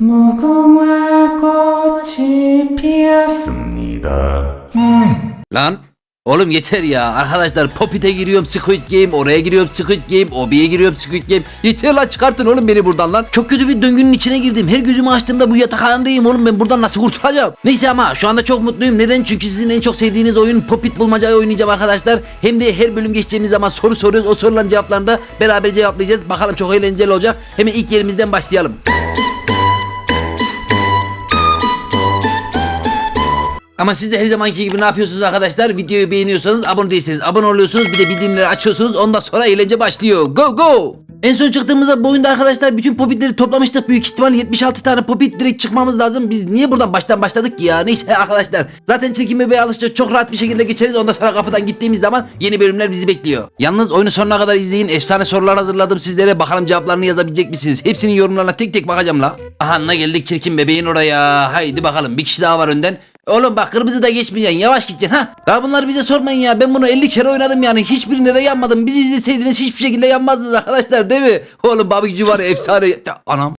무궁화 꽃이 피었습니다. Lan oğlum yeter ya. Arkadaşlar Popit'e giriyorum Squid Game, oraya giriyorum Squid Game, Obi'ye giriyorum Squid Game. Yeter lan çıkartın oğlum beni buradan lan. Çok kötü bir döngünün içine girdim. Her gözümü açtığımda bu yatakhanedeyim oğlum ben buradan nasıl kurtulacağım? Neyse ama şu anda çok mutluyum. Neden? Çünkü sizin en çok sevdiğiniz oyun Popit bulmacayı oynayacağım arkadaşlar. Hem de her bölüm geçeceğimiz zaman soru soruyoruz. O soruların cevaplarını da beraber cevaplayacağız. Bakalım çok eğlenceli olacak. Hemen ilk yerimizden başlayalım. Ama siz de her zamanki gibi ne yapıyorsunuz arkadaşlar? Videoyu beğeniyorsanız abone değilseniz abone oluyorsunuz. Bir de bildirimleri açıyorsunuz. Ondan sonra eğlence başlıyor. Go go! En son çıktığımızda bu oyunda arkadaşlar bütün popitleri toplamıştık. Büyük ihtimal 76 tane popit direkt çıkmamız lazım. Biz niye buradan baştan başladık ki ya? Neyse arkadaşlar. Zaten çirkin bebeğe alışacak çok rahat bir şekilde geçeriz. Ondan sonra kapıdan gittiğimiz zaman yeni bölümler bizi bekliyor. Yalnız oyunu sonuna kadar izleyin. Efsane sorular hazırladım sizlere. Bakalım cevaplarını yazabilecek misiniz? Hepsinin yorumlarına tek tek bakacağım la. Aha geldik çirkin bebeğin oraya. Haydi bakalım. Bir kişi daha var önden. Oğlum bak kırmızı da geçmeyeceksin yavaş gideceksin ha. Daha bunları bize sormayın ya ben bunu 50 kere oynadım yani hiçbirinde de yanmadım. Bizi izleseydiniz hiçbir şekilde yanmazdınız arkadaşlar değil mi? Oğlum Bobby gücü var efsane. Anam.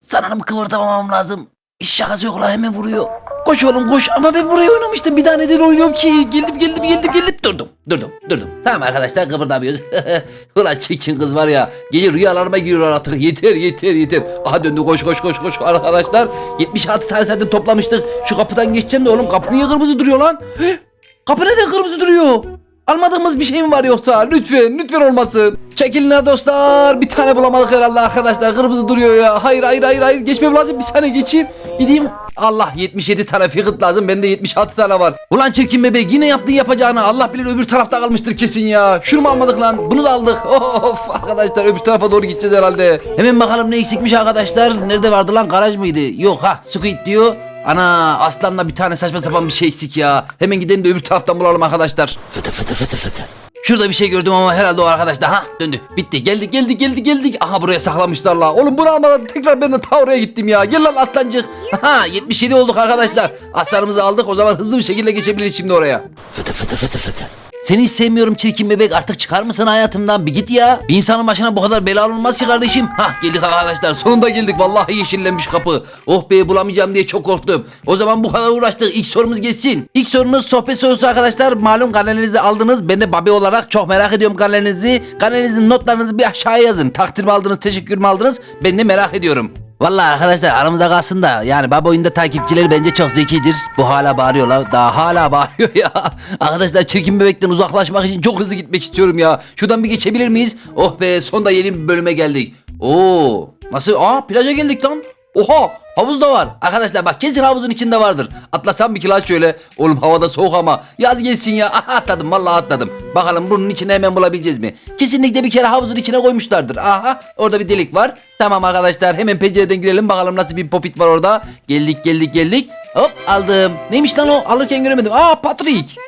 Sanırım kıvırtamamam lazım. İş şakası yok la hemen vuruyor. Koş oğlum koş ama ben buraya oynamıştım bir tane neden oynuyorum ki. Geldim geldim geldim geldim durdum durdum durdum. Tamam arkadaşlar kıpırdamıyoruz. Ulan çirkin kız var ya. Gece rüyalarıma giriyor artık yeter yeter yeter. Aha döndü koş koş koş koş arkadaşlar. 76 tane zaten toplamıştık. Şu kapıdan geçeceğim de oğlum kapı niye kırmızı duruyor lan? Kapı neden kırmızı duruyor? Almadığımız bir şey mi var yoksa? Lütfen, lütfen olmasın. Çekilin ha dostlar. Bir tane bulamadık herhalde arkadaşlar. Kırmızı duruyor ya. Hayır, hayır, hayır, hayır. Geçmem lazım. Bir saniye geçeyim. Gideyim. Allah 77 tane figit lazım. Bende 76 tane var. Ulan çirkin bebek yine yaptın yapacağını. Allah bilir öbür tarafta kalmıştır kesin ya. Şunu mu almadık lan? Bunu da aldık. Of arkadaşlar öbür tarafa doğru gideceğiz herhalde. Hemen bakalım ne eksikmiş arkadaşlar. Nerede vardı lan? Garaj mıydı? Yok ha. Squid diyor. Ana aslanla bir tane saçma sapan bir şey eksik ya. Hemen gidelim de öbür taraftan bulalım arkadaşlar. Fıtı fıtı fıtı fıtı. Şurada bir şey gördüm ama herhalde o arkadaş da ha döndü. Bitti. Geldik geldik geldik geldik. Aha buraya saklamışlar la. Oğlum bunu almadan tekrar ben de ta oraya gittim ya. Gel lan aslancık. Ha 77 olduk arkadaşlar. Aslanımızı aldık. O zaman hızlı bir şekilde geçebiliriz şimdi oraya. Fıtı fıtı fıtı fıtı. Seni hiç sevmiyorum çirkin bebek artık çıkar mısın hayatımdan bir git ya. Bir insanın başına bu kadar bela olmaz ki kardeşim. Hah geldik arkadaşlar sonunda geldik vallahi yeşillenmiş kapı. Oh be bulamayacağım diye çok korktum. O zaman bu kadar uğraştık ilk sorumuz geçsin. İlk sorumuz sohbet sorusu arkadaşlar. Malum karnelerinizi aldınız. Ben de babi olarak çok merak ediyorum karnelerinizi. Karnelerinizin notlarınızı bir aşağıya yazın. Takdir mi aldınız teşekkür mü aldınız ben de merak ediyorum. Vallahi arkadaşlar aramızda kalsın da yani baba oyunda takipçileri bence çok zekidir. Bu hala bağırıyorlar. Daha hala bağırıyor ya. Arkadaşlar çirkin bebekten uzaklaşmak için çok hızlı gitmek istiyorum ya. Şuradan bir geçebilir miyiz? Oh be sonunda yeni bir bölüme geldik. Oo nasıl? Aa plaja geldik lan. Oha havuz da var. Arkadaşlar bak kesin havuzun içinde vardır. Atlasam bir kila şöyle. Oğlum havada soğuk ama. Yaz gelsin ya. Aha atladım vallahi atladım. Bakalım bunun içine hemen bulabileceğiz mi? Kesinlikle bir kere havuzun içine koymuşlardır. Aha orada bir delik var. Tamam arkadaşlar hemen pencereden girelim. Bakalım nasıl bir popit var orada. Geldik geldik geldik. Hop aldım. Neymiş lan o? Alırken göremedim. Aa Patrick.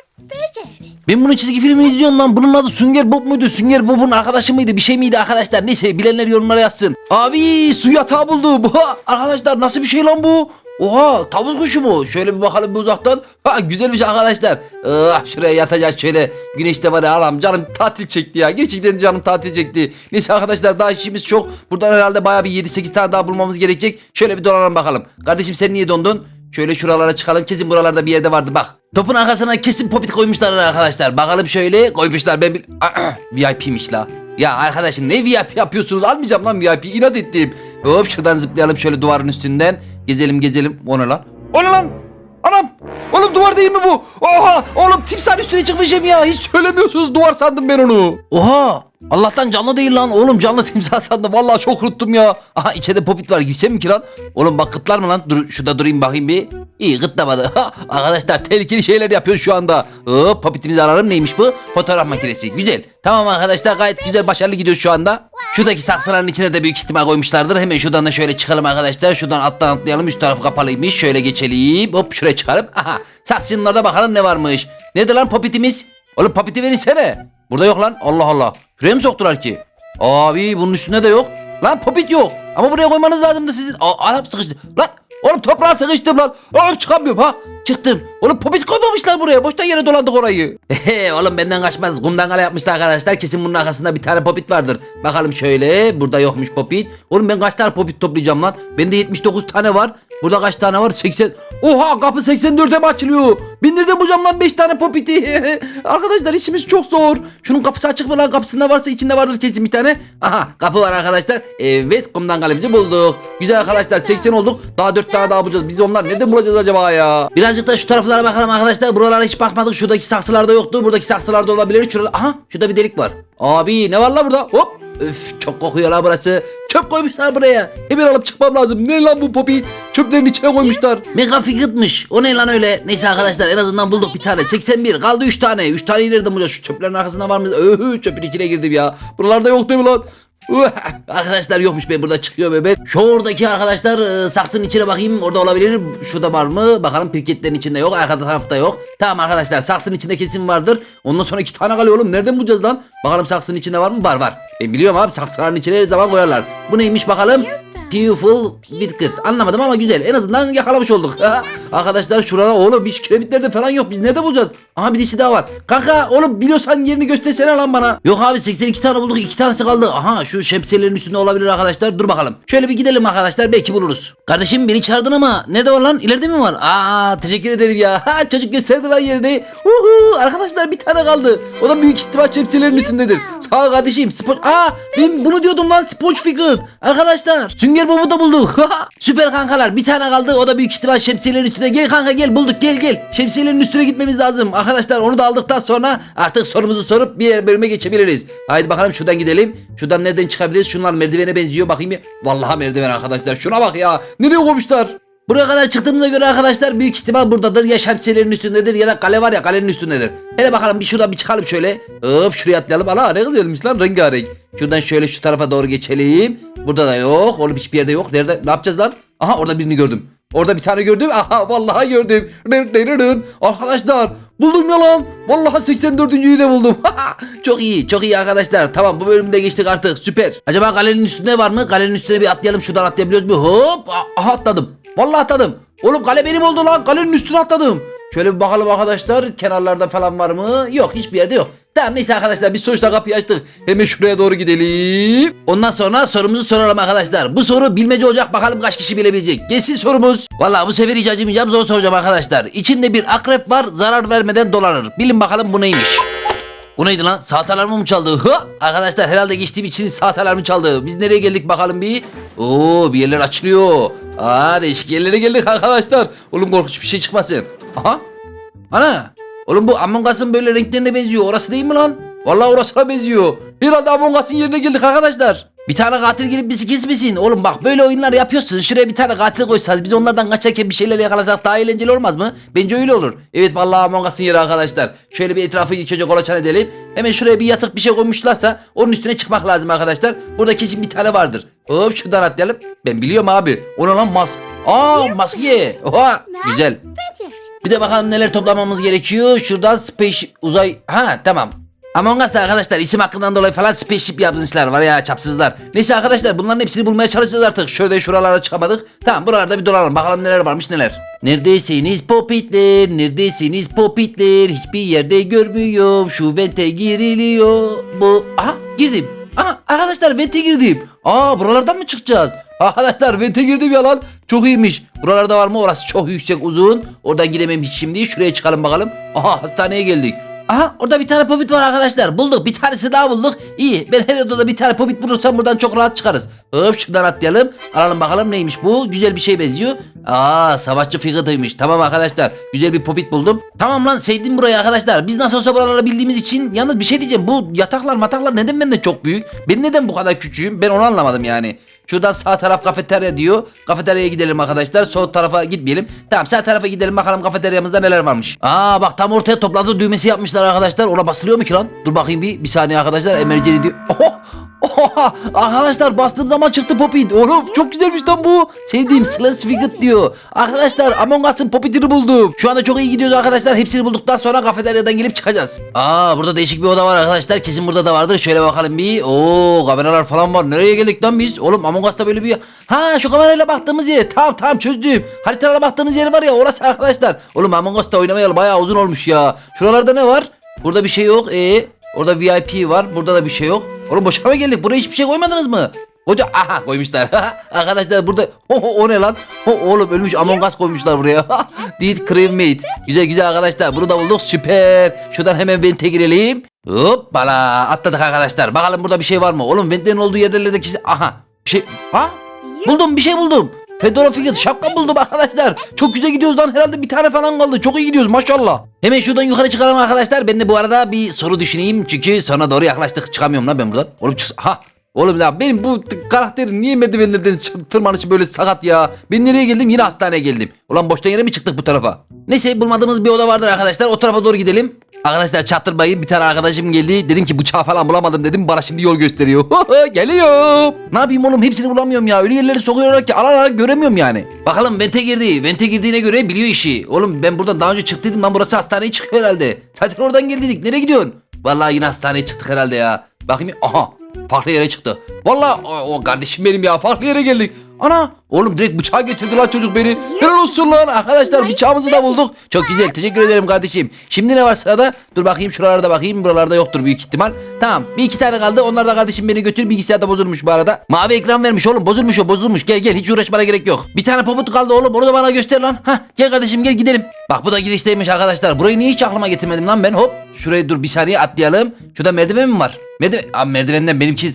Ben bunun çizgi filmini izliyorum lan. Bunun adı Sünger Bob muydu? Sünger Bob'un arkadaşı mıydı? Bir şey miydi arkadaşlar? Neyse bilenler yorumlara yazsın. Abi su yatağı buldu. Bu arkadaşlar nasıl bir şey lan bu? Oha tavus kuşu mu? Şöyle bir bakalım bir uzaktan. Ha güzelmiş arkadaşlar. Ah şuraya yatacağız şöyle. Güneşte var ya alam canım tatil çekti ya. Gerçekten canım tatil çekti. Neyse arkadaşlar daha işimiz çok. Buradan herhalde bayağı bir 7-8 tane daha bulmamız gerekecek. Şöyle bir dolanalım bakalım. Kardeşim sen niye dondun? Şöyle şuralara çıkalım. Kesin buralarda bir yerde vardı bak. Topun arkasına kesin popit koymuşlar arkadaşlar. Bakalım şöyle koymuşlar. Ben bil... VIP'miş la. Ya arkadaşım ne VIP yapıyorsunuz? Almayacağım lan VIP. İnat ettim. Hop şuradan zıplayalım şöyle duvarın üstünden. Gezelim gezelim. O ne lan? O ne lan? Anam! Oğlum duvar değil mi bu? Oha! Oğlum timsahın üstüne çıkmışım ya. Hiç söylemiyorsunuz duvar sandım ben onu. Oha! Allah'tan canlı değil lan. Oğlum canlı timsah sandım. Vallahi çok unuttum ya. Aha içeride popit var. Gitsem mi ki lan? Oğlum bak kıtlar mı lan? Dur şurada durayım bakayım bir. İyi kıtlamadı. Ha, Arkadaşlar tehlikeli şeyler yapıyor şu anda. Hop popitimizi alalım. Neymiş bu? Fotoğraf makinesi. Güzel. Tamam arkadaşlar gayet güzel başarılı gidiyor şu anda. Şuradaki saksıların içine de büyük ihtimal koymuşlardır. Hemen şuradan da şöyle çıkalım arkadaşlar. Şuradan alttan atlayalım. Üst tarafı kapalıymış. Şöyle geçelim. Hop şuraya çıkalım. Aha. Saksının orada bakalım ne varmış. Nedir lan popitimiz? Oğlum popiti verinsene. Burada yok lan. Allah Allah. Mı soktular ki? Abi bunun üstünde de yok. Lan popit yok. Ama buraya koymanız lazımdı sizin. Aa, Arap sıkıştı. Lan Oğlum toprağa sıkıştım lan. Oğlum çıkamıyorum ha. Çıktım. Oğlum popit koymamışlar buraya. Boşta yere dolandık orayı. Ehe oğlum benden kaçmaz. Kumdan kale yapmışlar arkadaşlar. Kesin bunun arkasında bir tane popit vardır. Bakalım şöyle. Burada yokmuş popit. Oğlum ben kaç tane popit toplayacağım lan? Bende 79 tane var. Burada kaç tane var? 80. Oha kapı 84'e mi açılıyor? Bindirdim hocam lan 5 tane popiti. arkadaşlar işimiz çok zor. Şunun kapısı açık mı lan? Kapısında varsa içinde vardır kesin bir tane. Aha kapı var arkadaşlar. Evet kumdan kalemizi bulduk. Güzel arkadaşlar 80 olduk. Daha 4 tane daha bulacağız. Biz onlar nereden bulacağız acaba ya? Birazcık da şu taraflara bakalım arkadaşlar. Buralara hiç bakmadık. Şuradaki saksılarda yoktu. Buradaki saksılarda olabilir. Şurada aha şurada bir delik var. Abi ne var lan burada? Hop. Öf çok kokuyor lan burası. Çöp koymuşlar buraya. Hemen alıp çıkmam lazım. Ne lan bu popit? Çöplerin içine koymuşlar. Mega fikirtmiş. O ne lan öyle? Neyse arkadaşlar en azından bulduk bir tane. 81 kaldı 3 tane. 3 tane inirdim hocam. Şu çöplerin arkasında var mı? Öhü çöpün içine girdim ya. Buralarda yok değil mi lan? Arkadaşlar yokmuş be burada çıkıyor be. ben. Şu oradaki arkadaşlar e, saksının içine bakayım orada olabilir. Şurada var mı? Bakalım pirketlerin içinde yok. Arka tarafta yok. Tamam arkadaşlar saksının içinde kesin vardır. Ondan sonra iki tane kalıyor oğlum. Nereden bulacağız lan? Bakalım saksının içinde var mı? Var var. Ben biliyorum abi saksıların içine her zaman koyarlar. Bu neymiş bakalım? Beautiful Widget. Anlamadım ama güzel. En azından yakalamış olduk. Arkadaşlar şurada oğlum hiç kiremitlerde falan yok. Biz nerede bulacağız? Aha birisi daha var. Kanka oğlum biliyorsan yerini göstersene lan bana. Yok abi 82 tane bulduk. 2 tanesi kaldı. Aha şu şemsiyelerin üstünde olabilir arkadaşlar. Dur bakalım. Şöyle bir gidelim arkadaşlar. Belki buluruz. Kardeşim beni çağırdın ama nerede var lan? İleride mi var? Aa teşekkür ederim ya. Ha, çocuk gösterdi lan yerini. Uhu, arkadaşlar bir tane kaldı. O da büyük ihtimal şemsiyelerin üstündedir. Sağ ol kardeşim. Sponge... Aa ben bunu diyordum lan Sponge Figure. Arkadaşlar Sünger Bob'u da bulduk. Süper kankalar. Bir tane kaldı. O da büyük ihtimal şemsiyelerin üstünde. Gel kanka gel bulduk gel gel. Şemsiyelerin üstüne gitmemiz lazım. Arkadaşlar onu da aldıktan sonra artık sorumuzu sorup bir bölüme geçebiliriz. Haydi bakalım şuradan gidelim. Şuradan nereden çıkabiliriz? Şunlar merdivene benziyor. Bakayım. Vallahi merdiven arkadaşlar. Şuna bak ya. Nereye koymuşlar? Buraya kadar çıktığımıza göre arkadaşlar büyük ihtimal buradadır. Ya şemsiyelerin üstündedir ya da kale var ya kalenin üstündedir. Hele bakalım bir şuradan bir çıkalım şöyle. Hop şuraya atlayalım. Ana ne güzelmiş lan rengarenk. Şuradan şöyle şu tarafa doğru geçelim. Burada da yok. Oğlum hiçbir yerde yok. Nerede? Ne yapacağız lan? Aha orada birini gördüm. Orada bir tane gördüm. Aha vallahi gördüm. Arkadaşlar buldum ya lan. Vallahi 84.'yü de buldum. çok iyi çok iyi arkadaşlar. Tamam bu bölümde geçtik artık süper. Acaba kalenin üstünde var mı? Kalenin üstüne bir atlayalım. Şuradan atlayabiliyoruz mu? Hop. Aha atladım. Vallahi atladım. Oğlum kale benim oldu lan. Kalenin üstüne atladım. Şöyle bir bakalım arkadaşlar. Kenarlarda falan var mı? Yok hiçbir yerde yok. Tamam neyse arkadaşlar biz sonuçta kapıyı açtık. Hemen şuraya doğru gidelim. Ondan sonra sorumuzu soralım arkadaşlar. Bu soru bilmece olacak bakalım kaç kişi bilebilecek. Gelsin sorumuz. Vallahi bu sefer hiç acımayacağım zor soracağım arkadaşlar. İçinde bir akrep var zarar vermeden dolanır. Bilin bakalım bu neymiş. Bu neydi lan? Saat alarmı mı çaldı? Ha! Arkadaşlar herhalde geçtiğim için saat alarmı çaldı. Biz nereye geldik bakalım bir? Oo bir yerler açılıyor. Aa değişik yerlere geldik arkadaşlar. Oğlum korkunç bir şey çıkmasın. Aha. Ana. Oğlum bu Among Us'ın böyle renklerine benziyor. Orası değil mi lan? Vallahi orasına benziyor. Herhalde Among Us'ın yerine geldik arkadaşlar. Bir tane katil gelip bizi kesmesin. Oğlum bak böyle oyunlar yapıyorsun. Şuraya bir tane katil koysanız biz onlardan kaçarken bir şeyler yakalasak daha eğlenceli olmaz mı? Bence öyle olur. Evet vallahi Among Us'ın yeri arkadaşlar. Şöyle bir etrafı yıkıcı kolaçan edelim. Hemen şuraya bir yatık bir şey koymuşlarsa onun üstüne çıkmak lazım arkadaşlar. Burada kesin bir tane vardır. Hop şuradan atlayalım. Ben biliyorum abi. Ona lan mas. Aa maske. Oha güzel. Bir de bakalım neler toplamamız gerekiyor. Şuradan space uzay... Ha tamam. Among Us'ta arkadaşlar isim hakkından dolayı falan spaceship yapmışlar var ya çapsızlar. Neyse arkadaşlar bunların hepsini bulmaya çalışacağız artık. Şöyle şuralara çıkamadık. Tamam buralarda bir dolanalım bakalım neler varmış neler. Neredesiniz popitler, neredesiniz popitler Hiçbir yerde görmüyorum şu vente giriliyor bu Aha girdim Aha arkadaşlar vente girdim Aa buralardan mı çıkacağız Arkadaşlar vente girdim ya lan çok iyiymiş Buralarda var mı orası çok yüksek uzun Oradan gidemem hiç şimdi şuraya çıkalım bakalım Aha hastaneye geldik Aha orada bir tane popit var arkadaşlar. Bulduk. Bir tanesi daha bulduk. İyi. Ben her odada bir tane popit bulursam buradan çok rahat çıkarız. Hop şuradan atlayalım. Alalım bakalım neymiş bu. Güzel bir şey benziyor. Aa savaşçı figürüymüş. Tamam arkadaşlar. Güzel bir popit buldum. Tamam lan sevdim burayı arkadaşlar. Biz nasıl olsa buraları bildiğimiz için. Yalnız bir şey diyeceğim. Bu yataklar mataklar neden benden çok büyük? Ben neden bu kadar küçüğüm? Ben onu anlamadım yani. Şuradan sağ taraf kafeterya diyor. Kafeteryaya gidelim arkadaşlar. Sol tarafa gitmeyelim. Tamam sağ tarafa gidelim bakalım kafeteryamızda neler varmış. Aa bak tam ortaya toplantı düğmesi yapmışlar arkadaşlar. Ona basılıyor mu ki lan? Dur bakayım bir. Bir saniye arkadaşlar. Emergeli diyor. Oho! Oha, arkadaşlar bastığım zaman çıktı Popit. Oğlum çok güzelmiş lan bu. Sevdiğim Slash Figure diyor. Arkadaşlar Among Us'ın Popit'ini buldum. Şu anda çok iyi gidiyoruz arkadaşlar. Hepsini bulduktan sonra kafeteryadan gelip çıkacağız. Aa burada değişik bir oda var arkadaşlar. Kesin burada da vardır. Şöyle bakalım bir. Oo kameralar falan var. Nereye geldik lan biz? Oğlum Among Us'ta böyle bir... Ha şu kamerayla baktığımız yer. Tamam tamam çözdüm. Haritalara baktığımız yer var ya orası arkadaşlar. Oğlum Among Us'ta oynamayalı bayağı uzun olmuş ya. Şuralarda ne var? Burada bir şey yok. Ee, orada VIP var. Burada da bir şey yok. Oğlum boşa mı geldik? Buraya hiçbir şey koymadınız mı? Koca aha koymuşlar. Arkadaşlar burada o, o ne lan? O, oğlum ölmüş Among Us koymuşlar buraya. Did cremate. Güzel güzel arkadaşlar. Bunu da bulduk. Süper. Şuradan hemen vente girelim. Hoppala atladık arkadaşlar. Bakalım burada bir şey var mı? Oğlum ventlerin olduğu yerlerde kişi... Aha bir şey... Ha? Buldum bir şey buldum. Fedora Figure şapka buldum arkadaşlar. Çok güzel gidiyoruz lan herhalde bir tane falan kaldı. Çok iyi gidiyoruz maşallah. Hemen şuradan yukarı çıkalım arkadaşlar. Ben de bu arada bir soru düşüneyim. Çünkü sana doğru yaklaştık. Çıkamıyorum lan ben buradan. Oğlum çık... Ha Oğlum ya benim bu karakterim niye merdivenlerden tırmanışı böyle sakat ya? Ben nereye geldim? Yine hastaneye geldim. Ulan boştan yere mi çıktık bu tarafa? Neyse bulmadığımız bir oda vardır arkadaşlar. O tarafa doğru gidelim. Arkadaşlar çattırmayın. Bir tane arkadaşım geldi. Dedim ki bıçağı falan bulamadım dedim. Bana şimdi yol gösteriyor. Geliyor. Ne yapayım oğlum? Hepsini bulamıyorum ya. Öyle yerleri sokuyorlar ki ala ala göremiyorum yani. Bakalım Vente girdi. Vente girdiğine göre biliyor işi. Oğlum ben buradan daha önce çıktıydım. Lan burası hastaneye çıkıyor herhalde. Zaten oradan geldiydik. Nereye gidiyorsun? Vallahi yine hastaneye çıktık herhalde ya. Bakayım. Aha. Farklı yere çıktı. Vallahi o, o kardeşim benim ya. Farklı yere geldik. Ana oğlum direkt bıçağı getirdi lan çocuk beni. Helal olsun lan arkadaşlar bıçağımızı da bulduk. Çok güzel teşekkür ederim kardeşim. Şimdi ne var sırada? Dur bakayım şuralarda bakayım. Buralarda yoktur büyük ihtimal. Tamam bir iki tane kaldı. Onlar da kardeşim beni götür. Bilgisayarda bozulmuş bu arada. Mavi ekran vermiş oğlum. Bozulmuş o bozulmuş. Gel gel hiç uğraşmana gerek yok. Bir tane poput kaldı oğlum. Onu da bana göster lan. Hah gel kardeşim gel gidelim. Bak bu da girişteymiş arkadaşlar. Burayı niye hiç aklıma getirmedim lan ben? Hop şuraya dur bir saniye atlayalım. Şurada merdiven mi var? Merdiven, Abi merdivenden benimki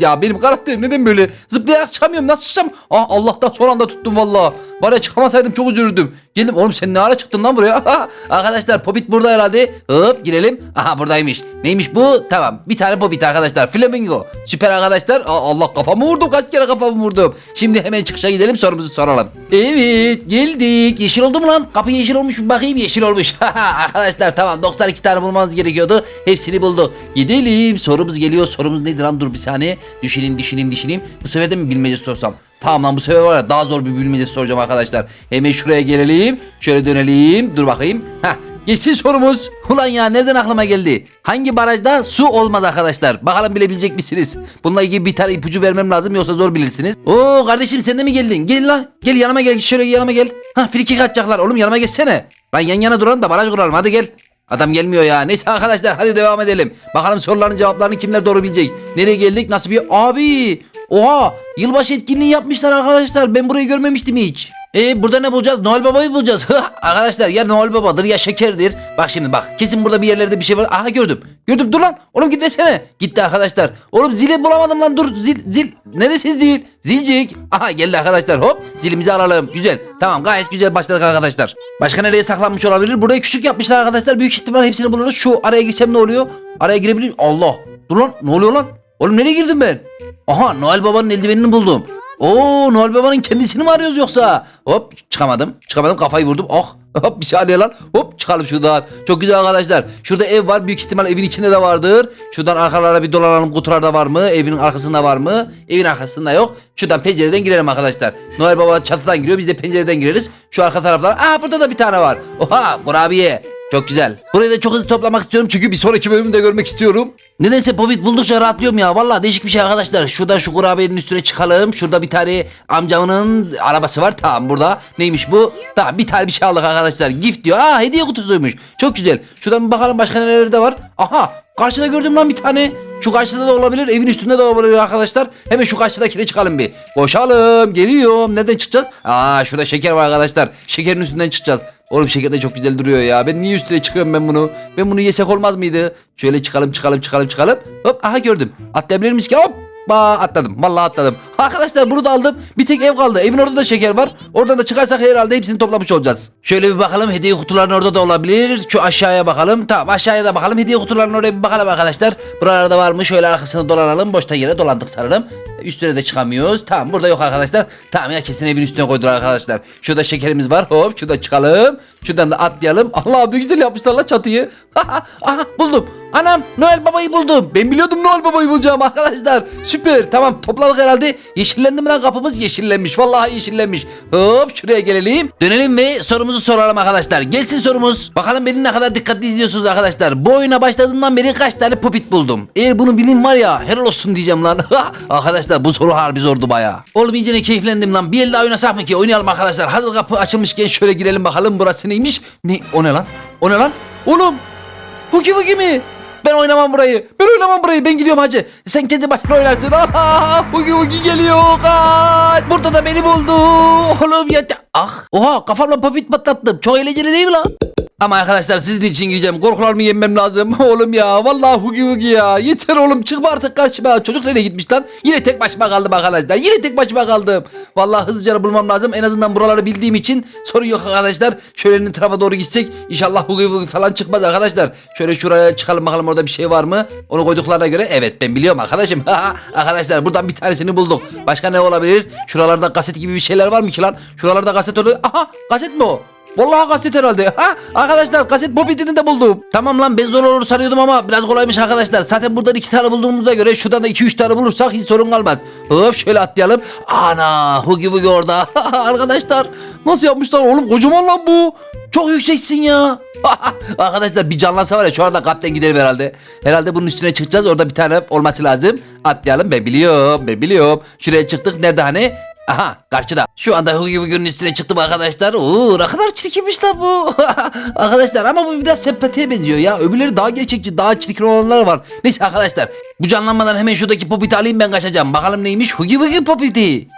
ya benim karakterim neden böyle zıplayarak çıkamıyorum nasıl çıkacağım? Ah Allah'tan son anda tuttum valla. Ya çıkamasaydım çok üzülürdüm. Geldim oğlum sen ne ara çıktın lan buraya? arkadaşlar Popit burada herhalde. Hop girelim. Aha buradaymış. Neymiş bu? Tamam bir tane Popit arkadaşlar. Flamingo. Süper arkadaşlar. Aa, Allah kafamı vurdum kaç kere kafamı vurdum. Şimdi hemen çıkışa gidelim sorumuzu soralım. Evet geldik. Yeşil oldu mu lan? Kapı yeşil olmuş bir bakayım yeşil olmuş. arkadaşlar tamam 92 tane bulmamız gerekiyordu. Hepsini bulduk. Gidelim sorumuz geliyor. Sorumuz nedir lan dur bir saniye. Düşüneyim düşüneyim düşüneyim. Bu sefer de mi bilmece sorsam? Tamam lan bu sefer var ya daha zor bir bilmece soracağım arkadaşlar. Hemen şuraya gelelim. Şöyle dönelim. Dur bakayım. Heh. Geçsin sorumuz. Ulan ya nereden aklıma geldi? Hangi barajda su olmaz arkadaşlar? Bakalım bilebilecek misiniz? Bununla ilgili bir tane ipucu vermem lazım yoksa zor bilirsiniz. Oo kardeşim sen de mi geldin? Gel lan. Gel yanıma gel. Şöyle yanıma gel. Ha friki kaçacaklar. Oğlum yanıma geçsene. Lan yan yana duralım da baraj kuralım. Hadi gel. Adam gelmiyor ya. Neyse arkadaşlar hadi devam edelim. Bakalım soruların cevaplarını kimler doğru bilecek. Nereye geldik? Nasıl bir... Abi! Oha! Yılbaşı etkinliği yapmışlar arkadaşlar. Ben burayı görmemiştim hiç. E burada ne bulacağız? Noel Baba'yı bulacağız. arkadaşlar ya Noel Baba'dır ya şekerdir. Bak şimdi bak. Kesin burada bir yerlerde bir şey var. Aha gördüm. Gördüm dur lan. Oğlum gitmesene. Gitti arkadaşlar. Oğlum zili bulamadım lan. Dur zil zil. Neredesin zil? Zilcik. Aha geldi arkadaşlar. Hop zilimizi alalım. Güzel. Tamam gayet güzel başladık arkadaşlar. Başka nereye saklanmış olabilir? Burayı küçük yapmışlar arkadaşlar. Büyük ihtimal hepsini buluruz. Şu araya girsem ne oluyor? Araya girebilir Allah. Dur lan. Ne oluyor lan? Oğlum nereye girdim ben? Aha Noel Baba'nın eldivenini buldum. Oo Noel Baba'nın kendisini mi arıyoruz yoksa? Hop çıkamadım. Çıkamadım kafayı vurdum. Oh hop bir saniye lan. Hop çıkalım şuradan. Çok güzel arkadaşlar. Şurada ev var. Büyük ihtimal evin içinde de vardır. Şuradan arkalara bir dolanalım. Kutularda var mı? Evin arkasında var mı? Evin arkasında yok. Şuradan pencereden girelim arkadaşlar. Noel Baba çatıdan giriyor. Biz de pencereden gireriz. Şu arka taraflar. Aa burada da bir tane var. Oha kurabiye. Çok güzel. Burayı da çok hızlı toplamak istiyorum çünkü bir sonraki bölümü de görmek istiyorum. Nedense Popit buldukça rahatlıyorum ya. Vallahi değişik bir şey arkadaşlar. Şurada şu kurabiyenin üstüne çıkalım. Şurada bir tane amcamın arabası var. Tamam burada. Neymiş bu? Tamam bir tane bir şey aldık arkadaşlar. Gift diyor. Aa hediye kutusuymuş. Çok güzel. Şuradan bir bakalım başka nelerde var. Aha karşıda gördüm lan bir tane. Şu karşıda da olabilir. Evin üstünde de olabilir arkadaşlar. Hemen şu karşıdakine çıkalım bir. Koşalım. Geliyorum. Nereden çıkacağız? Aa şurada şeker var arkadaşlar. Şekerin üstünden çıkacağız. Oğlum şeker de çok güzel duruyor ya. Ben niye üstüne çıkıyorum ben bunu? Ben bunu yesek olmaz mıydı? Şöyle çıkalım çıkalım çıkalım çıkalım. Hop aha gördüm. Atlayabilir miyiz ki? Hop. Ba atladım. Vallahi atladım. Arkadaşlar bunu da aldım. Bir tek ev kaldı. Evin orada da şeker var. Oradan da çıkarsak herhalde hepsini toplamış olacağız. Şöyle bir bakalım. Hediye kutuların orada da olabilir. Şu aşağıya bakalım. Tamam aşağıya da bakalım. Hediye kutularının oraya bir bakalım arkadaşlar. Buralarda var mı? Şöyle arkasını dolanalım. Boşta yere dolandık sanırım. Üstüne de çıkamıyoruz. Tamam burada yok arkadaşlar. Tamam ya kesin evin üstüne koydular arkadaşlar. Şurada şekerimiz var. Hop şurada çıkalım. Şuradan da atlayalım. Allah ne güzel yapmışlar la çatıyı. Aha buldum. Anam Noel babayı buldum. Ben biliyordum Noel babayı bulacağım arkadaşlar. Süper. Tamam topladık herhalde. Yeşillendi mi lan kapımız? Yeşillenmiş. Vallahi yeşillenmiş. Hop şuraya gelelim. Dönelim ve sorumuzu soralım arkadaşlar. Gelsin sorumuz. Bakalım beni ne kadar dikkatli izliyorsunuz arkadaşlar. Bu oyuna başladığımdan beri kaç tane popit buldum? Eğer bunu bilin var ya helal olsun diyeceğim lan. arkadaşlar bu soru harbi zordu baya. Oğlum iyice ne keyiflendim lan. Bir el daha oynasak mı ki? Oynayalım arkadaşlar. Hazır kapı açılmışken şöyle girelim bakalım burası neymiş. Ne? O ne lan? O ne lan? Oğlum Hugi Hugi mi? Ben oynamam burayı. Ben oynamam burayı. Ben gidiyorum hacı. Sen kendi başına oynarsın. Hugi Hugi geliyor. Kaç. Burada da beni buldu. Oğlum ya. Ah. Oha kafamla popit patlattım. Çok eğlenceli değil mi lan? Ama arkadaşlar sizin için gideceğim. Korkularımı yenmem lazım. Oğlum ya. Vallahi Hugi Hugi ya. Yeter oğlum. Çıkma artık karşıma. Çocuk nereye gitmiş lan? Yine tek başıma kaldım arkadaşlar. Yine tek başıma kaldım. Vallahi hızlıca bulmam lazım. En azından buraları bildiğim için sorun yok arkadaşlar. Şöyle tarafa doğru gitsek. İnşallah Hugi Hugi falan çıkmaz arkadaşlar. Şöyle şuraya çıkalım bakalım orada bir şey var mı? Onu koyduklarına göre evet ben biliyorum arkadaşım. arkadaşlar buradan bir tanesini bulduk. Başka ne olabilir? Şuralarda kaset gibi bir şeyler var mı ki lan? Şuralarda kaset oluyor. Aha kaset mi o? Vallahi kaset herhalde. Ha arkadaşlar kaset popitini de buldum. Tamam lan ben zor olur sanıyordum ama biraz kolaymış arkadaşlar. Zaten buradan iki tane bulduğumuza göre şuradan da iki üç tane bulursak hiç sorun kalmaz. Hop şöyle atlayalım. Ana Hugi Hugi orada. arkadaşlar nasıl yapmışlar oğlum kocaman lan bu. Çok yükseksin ya. arkadaşlar bir canlansa var ya şu anda kapten giderim herhalde. Herhalde bunun üstüne çıkacağız. Orada bir tane olması lazım. Atlayalım ben biliyorum ben biliyorum. Şuraya çıktık nerede hani? Aha karşıda. Şu anda Hugi Hugi'nin üstüne çıktım arkadaşlar. Oo ne kadar çirkinmiş lan bu. arkadaşlar ama bu biraz sempatiye benziyor ya. Öbürleri daha gerçekçi daha çirkin olanlar var. Neyse arkadaşlar bu canlanmadan hemen şuradaki popiti alayım ben kaçacağım. Bakalım neymiş Hugi Hugi popiti.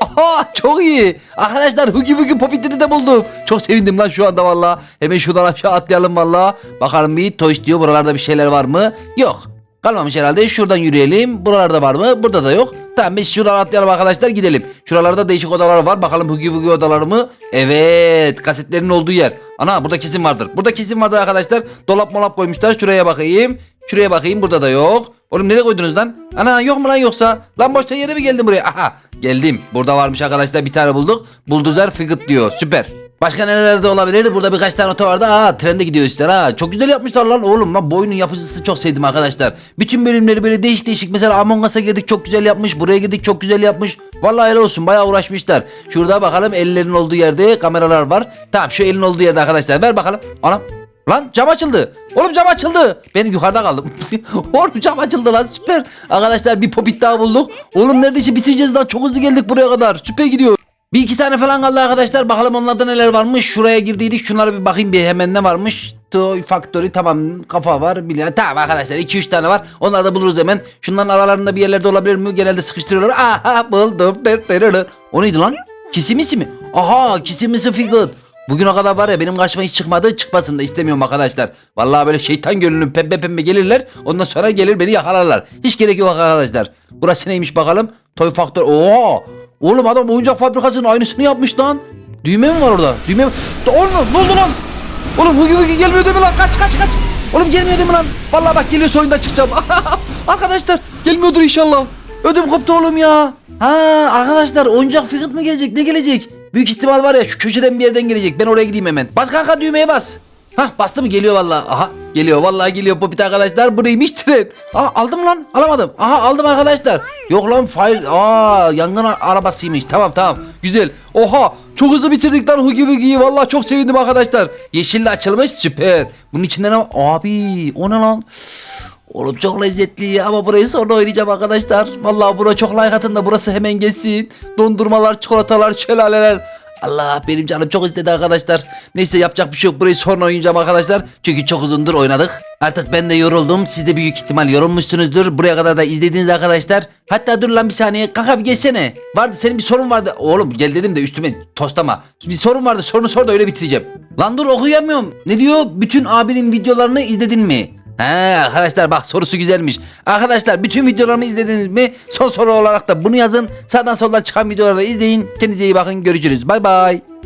Aha çok iyi. Arkadaşlar Hugi Hugi popitini de buldum. Çok sevindim lan şu anda valla. Hemen şuradan aşağı atlayalım valla. Bakalım bir Toys diyor buralarda bir şeyler var mı? Yok. Kalmamış herhalde. Şuradan yürüyelim. Buralarda var mı? Burada da yok. Tamam biz şuradan atlayalım arkadaşlar gidelim. Şuralarda değişik odalar var. Bakalım Hugi Hugi odaları mı? Evet. Kasetlerin olduğu yer. Ana burada kesin vardır. Burada kesin vardır arkadaşlar. Dolap molap koymuşlar. Şuraya bakayım. Şuraya bakayım. Burada da yok. Oğlum nereye koydunuz lan? Ana yok mu lan yoksa? Lan boşta yere mi geldin buraya? Aha geldim. Burada varmış arkadaşlar bir tane bulduk. Buldozer Figit diyor. Süper. Başka nerelerde olabilirdi? Burada birkaç tane oto vardı. Aa trende gidiyor üstler ha. Çok güzel yapmışlar lan oğlum. Lan bu oyunun çok sevdim arkadaşlar. Bütün bölümleri böyle değişik değişik. Mesela Among Us'a girdik çok güzel yapmış. Buraya girdik çok güzel yapmış. Vallahi helal olsun bayağı uğraşmışlar. Şurada bakalım ellerin olduğu yerde kameralar var. Tamam şu elin olduğu yerde arkadaşlar. Ver bakalım. Anam. Lan cam açıldı. Oğlum cam açıldı. Ben yukarıda kaldım. Oğlum cam açıldı lan süper. Arkadaşlar bir popit daha bulduk. Oğlum neredeyse bitireceğiz lan. Çok hızlı geldik buraya kadar. Süper gidiyor. Bir iki tane falan kaldı arkadaşlar. Bakalım onlarda neler varmış. Şuraya girdiydik. Şunlara bir bakayım bir hemen ne varmış. Toy Factory tamam kafa var. Bilmiyorum. Tamam arkadaşlar 2-3 tane var. Onları da buluruz hemen. Şunların aralarında bir yerlerde olabilir mi? Genelde sıkıştırıyorlar. Aha buldum. O neydi lan? Kisimisi mi? Aha kisimisi figür. Bugüne kadar var ya benim karşıma hiç çıkmadı çıkmasın da istemiyorum arkadaşlar. Vallahi böyle şeytan gönlünün pembe pembe gelirler. Ondan sonra gelir beni yakalarlar. Hiç gerek yok arkadaşlar. Burası neymiş bakalım. Toy Factory. Oo! Oğlum adam oyuncak fabrikasının aynısını yapmış lan. Düğme mi var orada? Düğme mi? Oğlum ne oldu lan? Oğlum Hugi Hugi gelmiyor değil mi lan? Kaç kaç kaç. Oğlum gelmiyor değil mi lan? Vallahi bak geliyor oyundan çıkacağım. arkadaşlar gelmiyordur inşallah. Ödüm koptu oğlum ya. Ha arkadaşlar oyuncak figür mı gelecek? Ne gelecek? Büyük ihtimal var ya şu köşeden bir yerden gelecek. Ben oraya gideyim hemen. Bas kanka düğmeye bas. Hah bastı mı geliyor vallahi. Aha geliyor vallahi geliyor popit arkadaşlar. Bu neymiş tren? Aha aldım lan alamadım. Aha aldım arkadaşlar. Yok lan fire. Aa yangın arabasıymış. Tamam tamam güzel. Oha çok hızlı bitirdik lan Hugi Hugi'yi. Vallahi çok sevindim arkadaşlar. Yeşil de açılmış süper. Bunun içinde ne? Abi o ne lan? Oğlum çok lezzetli ama burayı sonra oynayacağım arkadaşlar. Vallahi bura çok like atın da burası hemen geçsin. Dondurmalar, çikolatalar, şelaleler. Allah benim canım çok istedi arkadaşlar. Neyse yapacak bir şey yok. Burayı sonra oynayacağım arkadaşlar. Çünkü çok uzundur oynadık. Artık ben de yoruldum. Siz de büyük ihtimal yorulmuşsunuzdur. Buraya kadar da izlediğiniz arkadaşlar. Hatta dur lan bir saniye. Kanka bir geçsene. Vardı senin bir sorun vardı. Oğlum gel dedim de üstüme tostlama. Bir sorun vardı. Sorunu sor da öyle bitireceğim. Lan dur okuyamıyorum. Ne diyor? Bütün abinin videolarını izledin mi? He arkadaşlar bak sorusu güzelmiş. Arkadaşlar bütün videolarımı izlediniz mi? Son soru olarak da bunu yazın. Sağdan soldan çıkan videoları da izleyin. Kendinize iyi bakın. Görüşürüz. Bay bay.